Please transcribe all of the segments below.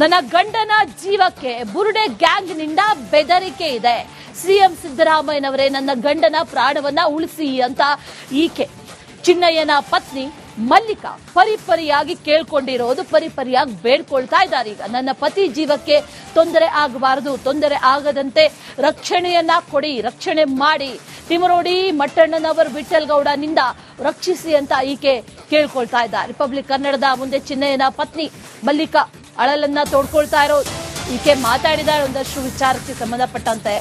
ನನ್ನ ಗಂಡನ ಜೀವಕ್ಕೆ ಬುರುಡೆ ಗ್ಯಾಂಗ್ನಿಂದ ಬೆದರಿಕೆ ಇದೆ. ಸಿಎಂ ಸಿದ್ದರಾಮಯ್ಯನವರೇ ನನ್ನ ಗಂಡನ ಪ್ರಾಣವನ್ನ ಉಳಿಸಿ ಅಂತ ಈಕೆ. ಚಿನ್ನಯ್ಯನ ಪತ್ನಿ ಮಲ್ಲಿಕಾ ಪರಿಪರಿಯಾಗಿ ಕೇಳ್ಕೊಂಡಿರೋದು, ಪರಿಪರಿಯಾಗಿ ಬೇಡ್ಕೊಳ್ತಾ ಇದ್ದಾರೆ. ಈಗ ನನ್ನ ಪತಿ ಜೀವಕ್ಕೆ ತೊಂದರೆ ಆಗಬಾರದು, ತೊಂದರೆ ಆಗದಂತೆ ರಕ್ಷಣೆಯನ್ನ ಕೊಡಿ, ರಕ್ಷಣೆ ಮಾಡಿ. ತಿಮರೋಡಿ ಮಟ್ಟಣ್ಣನವರ್ ಗೌಡನಿಂದ ರಕ್ಷಿಸಿ ಅಂತ ಈಕೆ ಕೇಳ್ಕೊಳ್ತಾ ಇದ್ದಾರೆ. ರಿಪಬ್ಲಿಕ್ ಕನ್ನಡದ ಮುಂದೆ ಚಿನ್ನಯ್ಯನ ಪತ್ನಿ ಮಲ್ಲಿಕಾ. ಅಳಲನ್ನ ತೋಡ್ಕೊಳ್ತಾ ಇರೋ ಈಕೆ ಮಾತಾಡಿದಾರೆ ಒಂದಷ್ಟು ವಿಚಾರಕ್ಕೆ ಸಂಬಂಧಪಟ್ಟಂತೆ.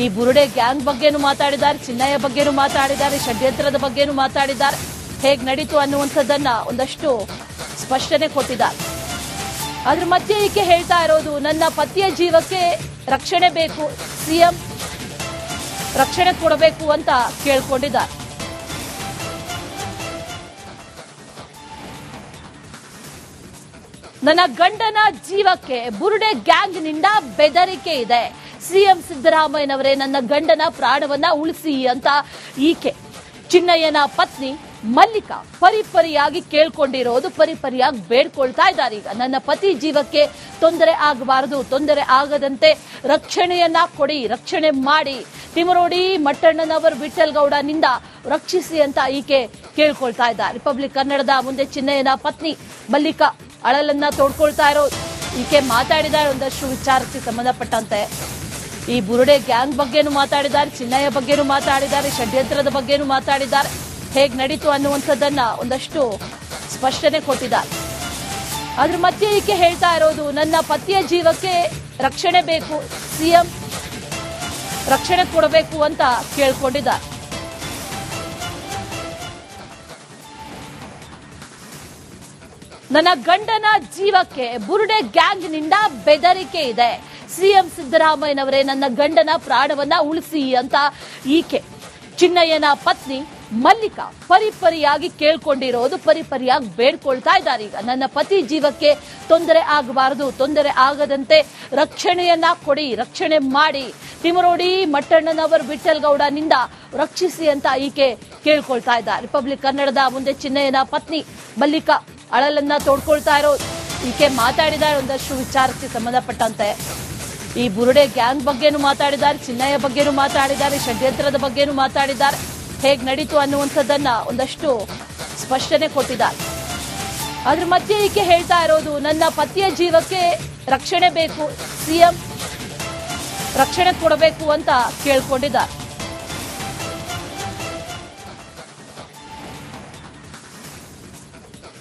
ಈ ಬುರುಡೆ ಗ್ಯಾಂಗ್ ಬಗ್ಗೆನೂ ಮಾತಾಡಿದ್ದಾರೆ, ಚಿನ್ನಯ್ಯ ಬಗ್ಗೆನೂ ಮಾತಾಡಿದ್ದಾರೆ, ಷಡ್ಯಂತ್ರದ ಬಗ್ಗೆನೂ ಮಾತಾಡಿದ್ದಾರೆ. ಹೇಗ್ ನಡೀತು ಅನ್ನುವಂಥದ್ದನ್ನ ಒಂದಷ್ಟು ಸ್ಪಷ್ಟನೆ ಕೊಟ್ಟಿದ್ದಾರೆ. ಅದ್ರ ಮಧ್ಯೆ ಈಕೆ ಹೇಳ್ತಾ ಇರೋದು, ನನ್ನ ಪತಿಯ ಜೀವಕ್ಕೆ ರಕ್ಷಣೆ ಬೇಕು, ಸಿಎಂ ರಕ್ಷಣೆ ಕೊಡಬೇಕು ಅಂತ ಕೇಳ್ಕೊಂಡಿದ್ದಾರೆ. ನನ್ನ ಗಂಡನ ಜೀವಕ್ಕೆ ಬುರುಡೆ ಗ್ಯಾಂಗ್ನಿಂದ ಬೆದರಿಕೆ ಇದೆ. ಸಿಎಂ ಸಿದ್ದರಾಮಯ್ಯನವರೇ ನನ್ನ ಗಂಡನ ಪ್ರಾಣವನ್ನ ಉಳಿಸಿ ಅಂತ ಈಕೆ. ಚಿನ್ನಯ್ಯನ ಪತ್ನಿ ಮಲ್ಲಿಕಾ ಪರಿಪರಿಯಾಗಿ ಕೇಳ್ಕೊಂಡಿರೋದು ಪರಿಪರಿಯಾಗಿ ಬೇಡ್ಕೊಳ್ತಾ ಇದ್ದಾರೆ. ಈಗ ನನ್ನ ಪತಿ ಜೀವಕ್ಕೆ ತೊಂದರೆ ಆಗಬಾರದು, ತೊಂದರೆ ಆಗದಂತೆ ರಕ್ಷಣೆಯನ್ನ ಕೊಡಿ, ರಕ್ಷಣೆ ಮಾಡಿ. ತಿಮರೋಡಿ ಮಟ್ಟಣ್ಣನವರ್ ವಿಠಲ್ ಗೌಡನಿಂದ ರಕ್ಷಿಸಿ ಅಂತ ಈಕೆ ಕೇಳ್ಕೊಳ್ತಾ ಇದ್ದಾರೆ ರಿಪಬ್ಲಿಕ್ ಕನ್ನಡದ ಮುಂದೆ ಚಿನ್ನಯ್ಯನ ಪತ್ನಿ ಮಲ್ಲಿಕಾ ಅಳಲನ್ನ ತೋಡ್ಕೊಳ್ತಾ ಇರೋ ಈಕೆ ಮಾತಾಡಿದ್ದಾರೆ ಒಂದಷ್ಟು ವಿಚಾರಕ್ಕೆ ಸಂಬಂಧಪಟ್ಟಂತೆ. ಈ ಬುರುಡೆ ಗ್ಯಾಂಗ್ ಬಗ್ಗೆನೂ ಮಾತಾಡಿದ್ದಾರೆ, ಚಿನ್ನಯ್ಯ ಬಗ್ಗೆನೂ ಮಾತಾಡಿದ್ದಾರೆ, ಷಡ್ಯಂತ್ರದ ಬಗ್ಗೆನೂ ಮಾತಾಡಿದ್ದಾರೆ. ಹೇಗ್ ನಡೀತು ಅನ್ನುವಂಥದ್ದನ್ನ ಒಂದಷ್ಟು ಸ್ಪಷ್ಟನೆ ಕೊಟ್ಟಿದ್ದಾರೆ. ಅದ್ರ ಮಧ್ಯೆ ಈಕೆ ಹೇಳ್ತಾ ಇರೋದು, ನನ್ನ ಪತಿಯ ಜೀವಕ್ಕೆ ರಕ್ಷಣೆ ಬೇಕು, ಸಿಎಂ ರಕ್ಷಣೆ ಕೊಡಬೇಕು ಅಂತ ಕೇಳ್ಕೊಂಡಿದ್ದಾರೆ. ನನ್ನ ಗಂಡನ ಜೀವಕ್ಕೆ ಬುರುಡೆ ಗ್ಯಾಂಗ್ನಿಂದ ಬೆದರಿಕೆ ಇದೆ. ಸಿಎಂ ಸಿದ್ದರಾಮಯ್ಯನವರೇ ನನ್ನ ಗಂಡನ ಪ್ರಾಣವನ್ನ ಉಳಿಸಿ ಅಂತ ಈಕೆ. ಚಿನ್ನಯ್ಯನ ಪತ್ನಿ ಮಲ್ಲಿಕಾ ಪರಿಪರಿಯಾಗಿ ಕೇಳ್ಕೊಂಡಿರೋದು, ಪರಿಪರಿಯಾಗಿ ಬೇಡ್ಕೊಳ್ತಾ ಇದ್ದಾರೆ. ಈಗ ನನ್ನ ಪತಿ ಜೀವಕ್ಕೆ ತೊಂದರೆ ಆಗಬಾರದು, ತೊಂದರೆ ಆಗದಂತೆ ರಕ್ಷಣೆಯನ್ನ ಕೊಡಿ, ರಕ್ಷಣೆ ಮಾಡಿ. ತಿಮರೋಡಿ ಮಟ್ಟಣ್ಣನವರ್ ಗೌಡನಿಂದ ರಕ್ಷಿಸಿ ಅಂತ ಈಕೆ ಕೇಳ್ಕೊಳ್ತಾ ಇದ್ದಾರೆ. ರಿಪಬ್ಲಿಕ್ ಕನ್ನಡದ ಮುಂದೆ ಚಿನ್ನಯ್ಯನ ಪತ್ನಿ ಮಲ್ಲಿಕಾ ಅಳಲನ್ನ ತೋಡ್ಕೊಳ್ತಾ ಇರೋ ಈಕೆ ಮಾತಾಡಿದ್ದಾರೆ ಒಂದಷ್ಟು ವಿಚಾರಕ್ಕೆ ಸಂಬಂಧಪಟ್ಟಂತೆ. ಈ ಬುರುಡೆ ಗ್ಯಾಂಗ್ ಬಗ್ಗೆನೂ ಮಾತಾಡಿದ್ದಾರೆ, ಚಿನ್ನಯ್ಯ ಬಗ್ಗೆನೂ ಮಾತಾಡಿದ್ದಾರೆ, ಷಡ್ಯಂತ್ರದ ಬಗ್ಗೆನೂ ಮಾತಾಡಿದ್ದಾರೆ. ಹೇಗ್ ನಡೀತು ಅನ್ನುವಂಥದ್ದನ್ನ ಒಂದಷ್ಟು ಸ್ಪಷ್ಟನೆ ಕೊಟ್ಟಿದ್ದಾರೆ. ಅದ್ರ ಮಧ್ಯೆ ಈಕೆ ಹೇಳ್ತಾ ಇರೋದು, ನನ್ನ ಪತಿಯ ಜೀವಕ್ಕೆ ರಕ್ಷಣೆ ಬೇಕು, ಸಿಎಂ ರಕ್ಷಣೆ ಕೊಡಬೇಕು ಅಂತ ಕೇಳ್ಕೊಂಡಿದ್ದಾರೆ.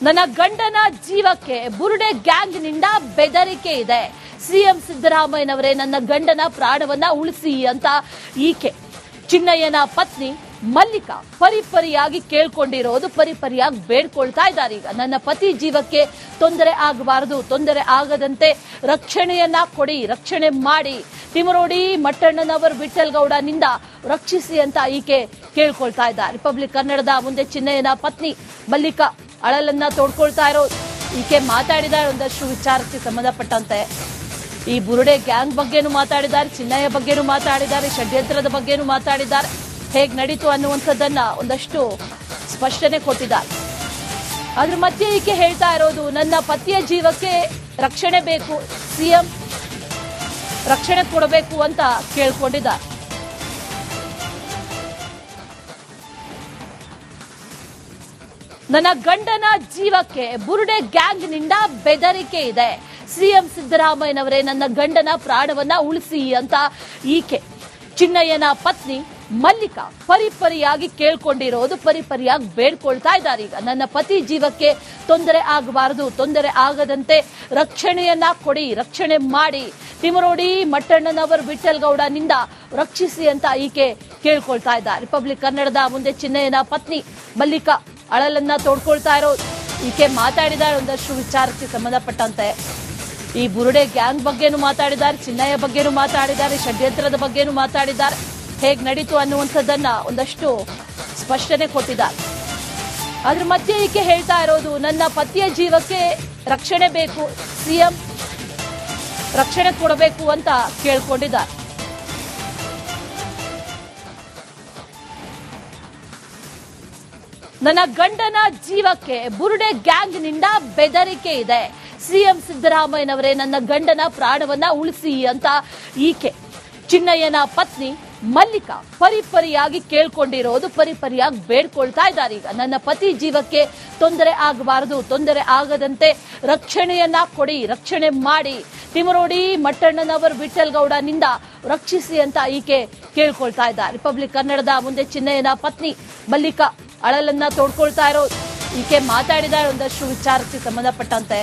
ನನ್ನ ಗಂಡನ ಜೀವಕ್ಕೆ ಬುರುಡೆ ಗ್ಯಾಂಗ್ನಿಂದ ಬೆದರಿಕೆ ಇದೆ. ಸಿಎಂ ಸಿದ್ದರಾಮಯ್ಯನವರೇ ನನ್ನ ಗಂಡನ ಪ್ರಾಣವನ್ನ ಉಳಿಸಿ ಅಂತ ಈಕೆ. ಚಿನ್ನಯ್ಯನ ಪತ್ನಿ ಮಲ್ಲಿಕಾ ಪರಿಪರಿಯಾಗಿ ಕೇಳ್ಕೊಂಡಿರೋದು ಪರಿಪರಿಯಾಗಿ ಬೇಡ್ಕೊಳ್ತಾ ಇದ್ದಾರೆ. ಈಗ ನನ್ನ ಪತಿ ಜೀವಕ್ಕೆ ತೊಂದರೆ ಆಗಬಾರದು, ತೊಂದರೆ ಆಗದಂತೆ ರಕ್ಷಣೆಯನ್ನ ಕೊಡಿ, ರಕ್ಷಣೆ ಮಾಡಿ. ತಿಮರೋಡಿ ಮಟ್ಟಣ್ಣನವರ್ ವಿಠಲ್ಗೌಡನಿಂದ ರಕ್ಷಿಸಿ ಅಂತ ಈಕೆ ಕೇಳ್ಕೊಳ್ತಾ ಇದ್ದಾರೆ ರಿಪಬ್ಲಿಕ್ ಕನ್ನಡದ ಮುಂದೆ ಚಿನ್ನಯ್ಯನ ಪತ್ನಿ ಮಲ್ಲಿಕಾ ಅಳಲನ್ನ ತೋಡ್ಕೊಳ್ತಾ ಇರೋ ಈಕೆ ಮಾತಾಡಿದ ಒಂದಷ್ಟು ವಿಚಾರಕ್ಕೆ ಸಂಬಂಧಪಟ್ಟಂತೆ. ಈ ಬುರುಡೆ ಗ್ಯಾಂಗ್ ಬಗ್ಗೆನೂ ಮಾತಾಡಿದ್ದಾರೆ, ಚಿನ್ನಯ್ಯ ಬಗ್ಗೆನೂ ಮಾತಾಡಿದ್ದಾರೆ, ಷಡ್ಯಂತ್ರದ ಬಗ್ಗೆನೂ ಮಾತಾಡಿದ್ದಾರೆ. ಹೇಗ್ ನಡೀತು ಅನ್ನುವಂಥದ್ದನ್ನ ಒಂದಷ್ಟು ಸ್ಪಷ್ಟನೆ ಕೊಟ್ಟಿದ್ದಾರೆ. ಅದ್ರ ಮಧ್ಯೆ ಈಕೆ ಹೇಳ್ತಾ ಇರೋದು, ನನ್ನ ಪತಿಯ ಜೀವಕ್ಕೆ ರಕ್ಷಣೆ ಬೇಕು, ಸಿಎಂ ರಕ್ಷಣೆ ಕೊಡಬೇಕು ಅಂತ ಕೇಳ್ಕೊಂಡಿದ್ದಾರೆ. ನನ್ನ ಗಂಡನ ಜೀವಕ್ಕೆ ಬುರುಡೆ ಗ್ಯಾಂಗ್ನಿಂದ ಬೆದರಿಕೆ ಇದೆ. ಸಿಎಂ ಸಿದ್ದರಾಮಯ್ಯನವರೇ ನನ್ನ ಗಂಡನ ಪ್ರಾಣವನ್ನ ಉಳಿಸಿ ಅಂತ ಈಕೆ. ಚಿನ್ನಯ್ಯನ ಪತ್ನಿ ಮಲ್ಲಿಕಾ ಪರಿಪರಿಯಾಗಿ ಕೇಳ್ಕೊಂಡಿರೋದು, ಪರಿಪರಿಯಾಗಿ ಬೇಡ್ಕೊಳ್ತಾ ಇದ್ದಾರೆ. ಈಗ ನನ್ನ ಪತಿ ಜೀವಕ್ಕೆ ತೊಂದರೆ ಆಗಬಾರದು, ತೊಂದರೆ ಆಗದಂತೆ ರಕ್ಷಣೆಯನ್ನ ಕೊಡಿ, ರಕ್ಷಣೆ ಮಾಡಿ. ತಿಮರೋಡಿ ಮಟ್ಟಣ್ಣನವರ್ ಗೌಡನಿಂದ ರಕ್ಷಿಸಿ ಅಂತ ಈಕೆ ಕೇಳ್ಕೊಳ್ತಾ ಇದ್ದಾರೆ. ರಿಪಬ್ಲಿಕ್ ಕನ್ನಡದ ಮುಂದೆ ಚಿನ್ನಯ್ಯನ ಪತ್ನಿ ಮಲ್ಲಿಕಾ. ಅಳಲನ್ನ ತೋಡ್ಕೊಳ್ತಾ ಇರೋ ಈಕೆ ಮಾತಾಡಿದಾರೆ ಒಂದಷ್ಟು ವಿಚಾರಕ್ಕೆ ಸಂಬಂಧಪಟ್ಟಂತೆ. ಈ ಬುರುಡೆ ಗ್ಯಾಂಗ್ ಬಗ್ಗೆನೂ ಮಾತಾಡಿದ್ದಾರೆ, ಚಿನ್ನಯ್ಯ ಬಗ್ಗೆನೂ ಮಾತಾಡಿದ್ದಾರೆ, ಷಡ್ಯಂತ್ರದ ಬಗ್ಗೆನೂ ಮಾತಾಡಿದ್ದಾರೆ. ಹೇಗ್ ನಡೀತು ಅನ್ನುವಂಥದ್ದನ್ನ ಒಂದಷ್ಟು ಸ್ಪಷ್ಟನೆ ಕೊಟ್ಟಿದ್ದಾರೆ. ಅದ್ರ ಮಧ್ಯೆ ಈಕೆ ಹೇಳ್ತಾ ಇರೋದು, ನನ್ನ ಪತಿಯ ಜೀವಕ್ಕೆ ರಕ್ಷಣೆ ಬೇಕು, ಸಿಎಂ ರಕ್ಷಣೆ ಕೊಡಬೇಕು ಅಂತ ಕೇಳ್ಕೊಂಡಿದ್ದಾರೆ. ನನ್ನ ಗಂಡನ ಜೀವಕ್ಕೆ ಬುರುಡೆ ಗ್ಯಾಂಗ್ನಿಂದ ಬೆದರಿಕೆ ಇದೆ. ಸಿಎಂ ಸಿದ್ದರಾಮಯ್ಯನವರೇ ನನ್ನ ಗಂಡನ ಪ್ರಾಣವನ್ನ ಉಳಿಸಿ ಅಂತ ಈಕೆ. ಚಿನ್ನಯ್ಯನ ಪತ್ನಿ ಮಲ್ಲಿಕಾ ಪರಿಪರಿಯಾಗಿ ಕೇಳ್ಕೊಂಡಿರೋದು ಪರಿಪರಿಯಾಗಿ ಬೇಡ್ಕೊಳ್ತಾ ಇದ್ದಾರೆ. ಈಗ ನನ್ನ ಪತಿ ಜೀವಕ್ಕೆ ತೊಂದರೆ ಆಗಬಾರದು, ತೊಂದರೆ ಆಗದಂತೆ ರಕ್ಷಣೆಯನ್ನ ಕೊಡಿ, ರಕ್ಷಣೆ ಮಾಡಿ. ತಿಮರೋಡಿ ಮಟ್ಟಣ್ಣನವರ್ ವಿಠಲ್ ಗೌಡನಿಂದ ರಕ್ಷಿಸಿ ಅಂತ ಈಕೆ ಕೇಳ್ಕೊಳ್ತಾ ಇದ್ದಾರೆ ರಿಪಬ್ಲಿಕ್ ಕನ್ನಡದ ಮುಂದೆ ಚಿನ್ನಯ್ಯನ ಪತ್ನಿ ಮಲ್ಲಿಕಾ ಅಳಲನ್ನ ತೋಡ್ಕೊಳ್ತಾ ಇರೋ ಈಕೆ ಮಾತಾಡಿದ್ದಾರೆ ಒಂದಷ್ಟು ವಿಚಾರಕ್ಕೆ ಸಂಬಂಧಪಟ್ಟಂತೆ.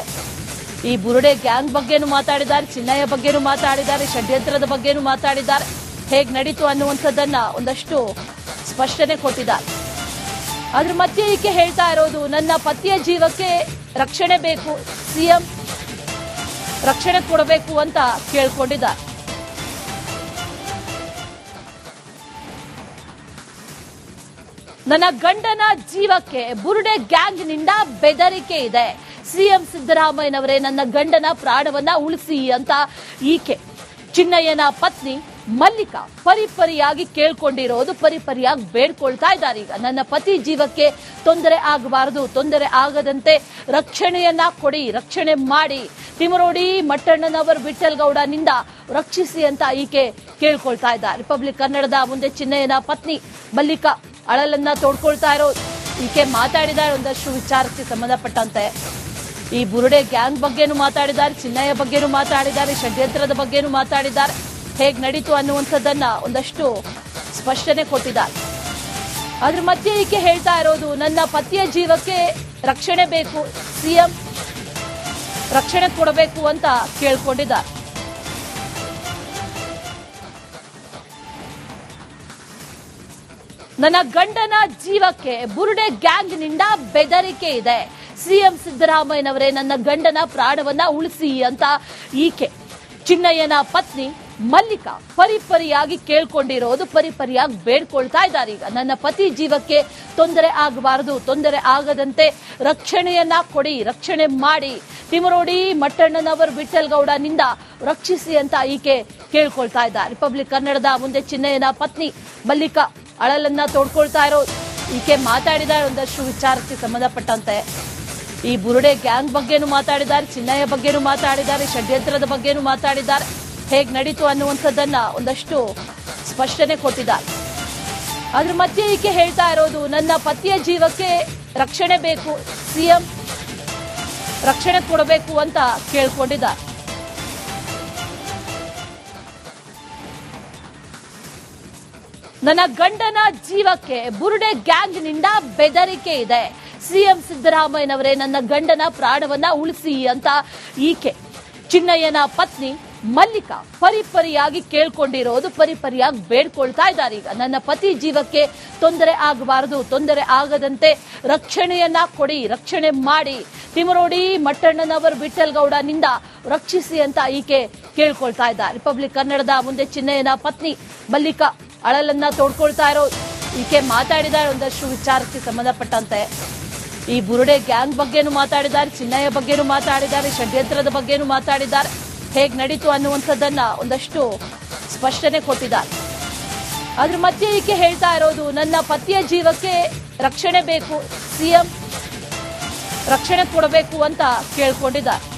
ಈ ಬುರುಡೆ ಗ್ಯಾಂಗ್ ಬಗ್ಗೆನೂ ಮಾತಾಡಿದ್ದಾರೆ, ಚಿನ್ನಯ್ಯ ಬಗ್ಗೆನೂ ಮಾತಾಡಿದ್ದಾರೆ, ಷಡ್ಯಂತ್ರದ ಬಗ್ಗೆನೂ ಮಾತಾಡಿದ್ದಾರೆ. ಹೇಗ್ ನಡೀತು ಅನ್ನುವಂಥದ್ದನ್ನ ಒಂದಷ್ಟು ಸ್ಪಷ್ಟನೆ ಕೊಟ್ಟಿದ್ದಾರೆ. ಅದ್ರ ಮಧ್ಯೆ ಈಕೆ ಹೇಳ್ತಾ ಇರೋದು, ನನ್ನ ಪತಿಯ ಜೀವಕ್ಕೆ ರಕ್ಷಣೆ ಬೇಕು, ಸಿಎಂ ರಕ್ಷಣೆ ಕೊಡಬೇಕು ಅಂತ ಕೇಳ್ಕೊಂಡಿದ್ದಾರೆ. ನನ್ನ ಗಂಡನ ಜೀವಕ್ಕೆ ಬುರುಡೆ ಗ್ಯಾಂಗ್ನಿಂದ ಬೆದರಿಕೆ ಇದೆ. ಸಿಎಂ ಸಿದ್ದರಾಮಯ್ಯನವರೇ ನನ್ನ ಗಂಡನ ಪ್ರಾಣವನ್ನ ಉಳಿಸಿ ಅಂತ ಈಕೆ. ಚಿನ್ನಯ್ಯನ ಪತ್ನಿ ಮಲ್ಲಿಕಾ ಪರಿಪರಿಯಾಗಿ ಕೇಳ್ಕೊಂಡಿರೋದು, ಪರಿಪರಿಯಾಗಿ ಬೇಡ್ಕೊಳ್ತಾ ಇದ್ದಾರೆ. ಈಗ ನನ್ನ ಪತಿ ಜೀವಕ್ಕೆ ತೊಂದರೆ ಆಗಬಾರದು, ತೊಂದರೆ ಆಗದಂತೆ ರಕ್ಷಣೆಯನ್ನ ಕೊಡಿ, ರಕ್ಷಣೆ ಮಾಡಿ. ತಿಮರೋಡಿ ಮಟ್ಟಣ್ಣನವರ್ ಗೌಡನಿಂದ ರಕ್ಷಿಸಿ ಅಂತ ಈಕೆ ಕೇಳ್ಕೊಳ್ತಾ ಇದ್ದಾರೆ. ರಿಪಬ್ಲಿಕ್ ಕನ್ನಡದ ಮುಂದೆ ಚಿನ್ನಯ್ಯನ ಪತ್ನಿ ಮಲ್ಲಿಕಾ ಅಳಲನ್ನ ತೋಡ್ಕೊಳ್ತಾ ಇರೋ ಈಕೆ ಮಾತಾಡಿದ್ದಾರೆ ಒಂದಷ್ಟು ವಿಚಾರಕ್ಕೆ ಸಂಬಂಧಪಟ್ಟಂತೆ. ಈ ಬುರುಡೆ ಗ್ಯಾಂಗ್ ಬಗ್ಗೆನೂ ಮಾತಾಡಿದ್ದಾರೆ, ಚಿನ್ನಯ್ಯ ಬಗ್ಗೆನೂ ಮಾತಾಡಿದ್ದಾರೆ, ಷಡ್ಯಂತ್ರದ ಬಗ್ಗೆನೂ ಮಾತಾಡಿದ್ದಾರೆ. ಹೇಗ್ ನಡೀತು ಅನ್ನುವಂಥದ್ದನ್ನ ಒಂದಷ್ಟು ಸ್ಪಷ್ಟನೆ ಕೊಟ್ಟಿದ್ದಾರೆ. ಅದ್ರ ಮಧ್ಯೆ ಈಕೆ ಹೇಳ್ತಾ ಇರೋದು, ನನ್ನ ಪತಿಯ ಜೀವಕ್ಕೆ ರಕ್ಷಣೆ ಬೇಕು, ಸಿಎಂ ರಕ್ಷಣೆ ಕೊಡಬೇಕು ಅಂತ ಕೇಳ್ಕೊಂಡಿದ್ದಾರೆ. ನನ್ನ ಗಂಡನ ಜೀವಕ್ಕೆ ಬುರುಡೆ ಗ್ಯಾಂಗ್ನಿಂದ ಬೆದರಿಕೆ ಇದೆ. ಸಿಎಂ ಸಿದ್ದರಾಮಯ್ಯನವರೇ ನನ್ನ ಗಂಡನ ಪ್ರಾಣವನ್ನ ಉಳಿಸಿ ಅಂತ ಈಕೆ. ಚಿನ್ನಯ್ಯನ ಪತ್ನಿ ಮಲ್ಲಿಕಾ ಪರಿಪರಿಯಾಗಿ ಕೇಳ್ಕೊಂಡಿರೋದು ಪರಿಪರಿಯಾಗಿ ಬೇಡ್ಕೊಳ್ತಾ ಇದ್ದಾರೆ. ಈಗ ನನ್ನ ಪತಿ ಜೀವಕ್ಕೆ ತೊಂದರೆ ಆಗಬಾರದು, ತೊಂದರೆ ಆಗದಂತೆ ರಕ್ಷಣೆಯನ್ನ ಕೊಡಿ, ರಕ್ಷಣೆ ಮಾಡಿ. ತಿಮರೋಡಿ ಮಟ್ಟಣ್ಣನವರ್ ವಿಠಲ್ಗೌಡನಿಂದ ರಕ್ಷಿಸಿ ಅಂತ ಈಕೆ ಕೇಳ್ಕೊಳ್ತಾ ಇದ್ದಾರೆ ರಿಪಬ್ಲಿಕ್ ಕನ್ನಡದ ಮುಂದೆ ಚಿನ್ನಯ್ಯನ ಪತ್ನಿ ಮಲ್ಲಿಕಾ ಅಳಲನ್ನ ತೋಡ್ಕೊಳ್ತಾ ಇರೋ ಈಕೆ ಮಾತಾಡಿದ್ದಾರೆ ಒಂದಷ್ಟು ವಿಚಾರಕ್ಕೆ ಸಂಬಂಧಪಟ್ಟಂತೆ. ಈ ಬುರುಡೆ ಗ್ಯಾಂಗ್ ಬಗ್ಗೆನೂ ಮಾತಾಡಿದ್ದಾರೆ, ಚಿನ್ನಯ್ಯ ಬಗ್ಗೆನೂ ಮಾತಾಡಿದ್ದಾರೆ, ಷಡ್ಯಂತ್ರದ ಬಗ್ಗೆನೂ ಮಾತಾಡಿದ್ದಾರೆ. ಹೇಗ್ ನಡೀತು ಅನ್ನುವಂಥದ್ದನ್ನ ಒಂದಷ್ಟು ಸ್ಪಷ್ಟನೆ ಕೊಟ್ಟಿದ್ದಾರೆ. ಅದ್ರ ಮಧ್ಯೆ ಈಕೆ ಹೇಳ್ತಾ ಇರೋದು, ನನ್ನ ಪತಿಯ ಜೀವಕ್ಕೆ ರಕ್ಷಣೆ ಬೇಕು, ಸಿಎಂ ರಕ್ಷಣೆ ಕೊಡಬೇಕು ಅಂತ ಕೇಳ್ಕೊಂಡಿದ್ದಾರೆ. ನನ್ನ ಗಂಡನ ಜೀವಕ್ಕೆ, ಬುರುಡೆ ಗ್ಯಾಂಗ್ನಿಂದ ಬೆದರಿಕೆ ಇದೆ. ಸಿಎಂ ಸಿದ್ದರಾಮಯ್ಯನವರೇ ನನ್ನ ಗಂಡನ ಪ್ರಾಣವನ್ನ ಉಳಿಸಿ ಅಂತ ಈಕೆ. ಚಿನ್ನಯ್ಯನ ಪತ್ನಿ ಮಲ್ಲಿಕಾ ಪರಿಪರಿಯಾಗಿ ಕೇಳ್ಕೊಂಡಿರೋದು, ಪರಿಪರಿಯಾಗಿ ಬೇಡ್ಕೊಳ್ತಾ ಇದ್ದಾರೆ. ಈಗ ನನ್ನ ಪತಿ ಜೀವಕ್ಕೆ ತೊಂದರೆ ಆಗಬಾರದು, ತೊಂದರೆ ಆಗದಂತೆ ರಕ್ಷಣೆಯನ್ನ ಕೊಡಿ, ರಕ್ಷಣೆ ಮಾಡಿ. ತಿಮರೋಡಿ ಮಟ್ಟಣ್ಣನವರ್ ವಿಠಲ್ ಗೌಡನಿಂದ ರಕ್ಷಿಸಿ ಅಂತ ಈಕೆ ಕೇಳ್ಕೊಳ್ತಾ ಇದ್ದಾರೆ. ರಿಪಬ್ಲಿಕ್ ಕನ್ನಡದ ಮುಂದೆ ಚಿನ್ನಯ್ಯನ ಪತ್ನಿ ಮಲ್ಲಿಕಾ. ಅಳಲನ್ನ ತೋಡ್ಕೊಳ್ತಾ ಇರೋ ಈಕೆ ಮಾತಾಡಿದ್ದಾರೆ ಒಂದಷ್ಟು ವಿಚಾರಕ್ಕೆ ಸಂಬಂಧಪಟ್ಟಂತೆ. ಈ ಬುರುಡೆ ಗ್ಯಾಂಗ್ ಬಗ್ಗೆನೂ ಮಾತಾಡಿದ್ದಾರೆ, ಚಿನ್ನಯ್ಯ ಬಗ್ಗೆನೂ ಮಾತಾಡಿದ್ದಾರೆ, ಷಡ್ಯಂತ್ರದ ಬಗ್ಗೆನೂ ಮಾತಾಡಿದ್ದಾರೆ. ಹೇಗೆ ನಡೀತು ಅನ್ನುವಂಥದ್ದನ್ನ ಒಂದಷ್ಟು ಸ್ಪಷ್ಟನೆ ಕೊಟ್ಟಿದ್ದಾರೆ. ಅದ್ರ ಮಧ್ಯೆ ಈಕೆ ಹೇಳ್ತಾ ಇರೋದು, ನನ್ನ ಪತಿಯ ಜೀವಕ್ಕೆ ರಕ್ಷಣೆ ಬೇಕು, ಸಿಎಂ ರಕ್ಷಣೆ ಕೊಡಬೇಕು ಅಂತ ಕೇಳ್ಕೊಂಡಿದ್ದಾರೆ.